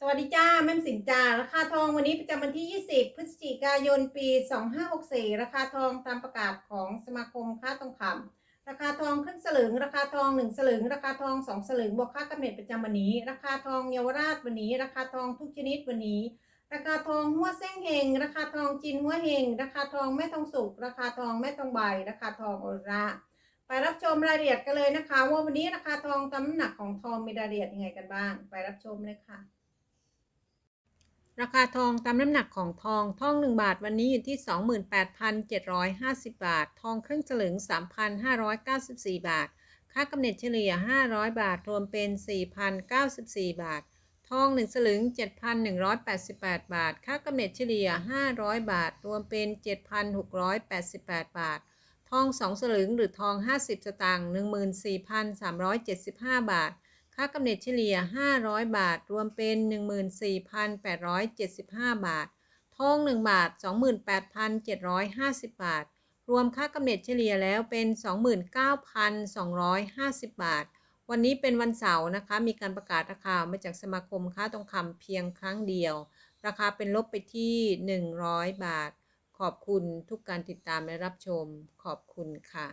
สวัสดีจ้าแม่สินจ้าราคาทองวันนี้ประจำวันที่ 20 พฤศจิกายนปี 2564 ราคาทองตามประกาศของสมาคมค้าทองคำราคาทองครึ่งสลึง ราคาทอง 1 สลึง ราคาทอง 2 สลึงบวกค่ากำเนิดประจำวันนี้ ราคาทองเยาวราชวันนี้ ราคาทองทุกชนิดวันนี้ ราคาทองหัวเส้งเฮงราคาทองจีนหัวเฮงราคาทองแม่ทองสุกราคาทองแม่ทองใบ ราคาทองโอราไปรับชมรายละเอียดกันเลยนะคะว่าวันนี้ราคาทองตามน้ำหนักของทองมีรายละเอียดยังไงกันบ้าง ไปรับชมเลยค่ะ ราคาทองตามน้ำหนักของทอง ทอง 1 บาทวันนี้อยู่ที่ 28,750 บาท ทองครึ่งสลึง 3,594 บาท ค่ากำเนิดเฉลี่ย 500 บาท รวมเป็น 4,094 บาท ทอง 1 สลึง 7,188 บาท ค่ากำเนิดเฉลี่ย 500 บาท รวมเป็น 7,688 บาท ทอง 2 สลึงหรือทอง 50 สตางค์ 14,375 บาท ค่ากำเนิดเฉลี่ย 500 บาท รวมเป็น 14,875 บาท ทอง 1 บาท 28,750 บาท รวมค่ากำเนิดเฉลี่ยแล้วเป็น 29,250 บาท วันนี้เป็นวันเสาร์นะคะ มีการประกาศราคามาจากสมาคมค้าทองคำเพียงครั้งเดียว ราคาเป็นลบไปที่ 100 บาท ขอบคุณทุกการติดตามและรับชม ขอบคุณค่ะ